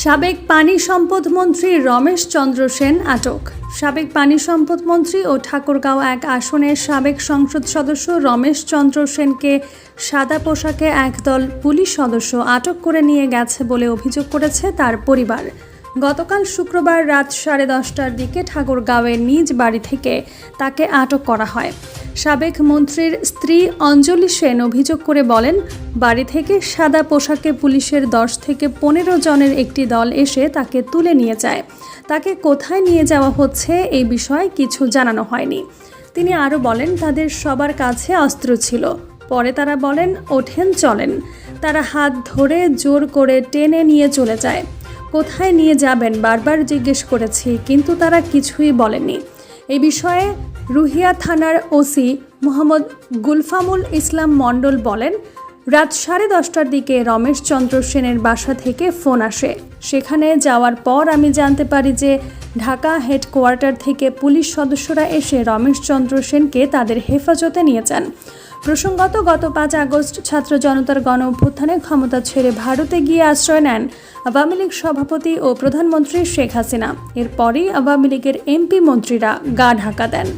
সাবেক পানি সম্পদ মন্ত্রী রমেশ চন্দ্র সেন আটক। সাবেক পানি সম্পদ মন্ত্রী ও ঠাকুরগাঁও এক আসনের সাবেক সংসদ সদস্য রমেশ চন্দ্র সেনকে সাদা পোশাকে একদল পুলিশ সদস্য আটক করে নিয়ে গেছে বলে অভিযোগ করেছে তার পরিবার। গতকাল শুক্রবার রাত সাড়ে দশটার দিকে ঠাকুরগাঁওয়ের নিজ বাড়ি থেকে তাকে আটক করা হয়। সাবেক মন্ত্রীর স্ত্রী অঞ্জলি সেন অভিযোগ করে বলেন, বাড়ি থেকে সাদা পোশাকে পুলিশের দশ থেকে পনেরো জনের একটি দল এসে তাকে তুলে নিয়ে যায়। তাকে কোথায় নিয়ে যাওয়া হচ্ছে এই বিষয়ে কিছু জানানো হয়নি। তিনি আরও বলেন, তাদের সবার কাছে অস্ত্র ছিল। পরে তারা বলেন, ওঠেন, চলেন। তারা হাত ধরে জোর করে টেনে নিয়ে চলে যায়। কোথায় নিয়ে যাবেন? বারবার জিজ্ঞেস করেছি, কিন্তু তারা কিছুই বলেনি এই বিষয়ে রুহিয়া থানার ওসি মোহাম্মদ গুলফামুল ইসলাম মণ্ডল বলেন, রাত সাড়ে দশটার দিকে রমেশ চন্দ্র সেনের বাসা থেকে ফোন আসে। সেখানে যাওয়ার পর আমি জানতে পারি যে ঢাকা হেডকোয়ার্টার থেকে পুলিশ সদস্যরা এসে রমেশ চন্দ্র সেনকে তাদের হেফাজতে নিয়ে যান। প্রসঙ্গত, গত পাঁচ আগস্ট ছাত্র জনতার গণ অভ্যুত্থানে ক্ষমতা ছেড়ে ভারতে গিয়ে আশ্রয় নেন আওয়ামী লীগ সভাপতি ও প্রধানমন্ত্রী শেখ হাসিনা। এরপরই আওয়ামী লীগের এমপি মন্ত্রীরা গা ঢাকা দেন।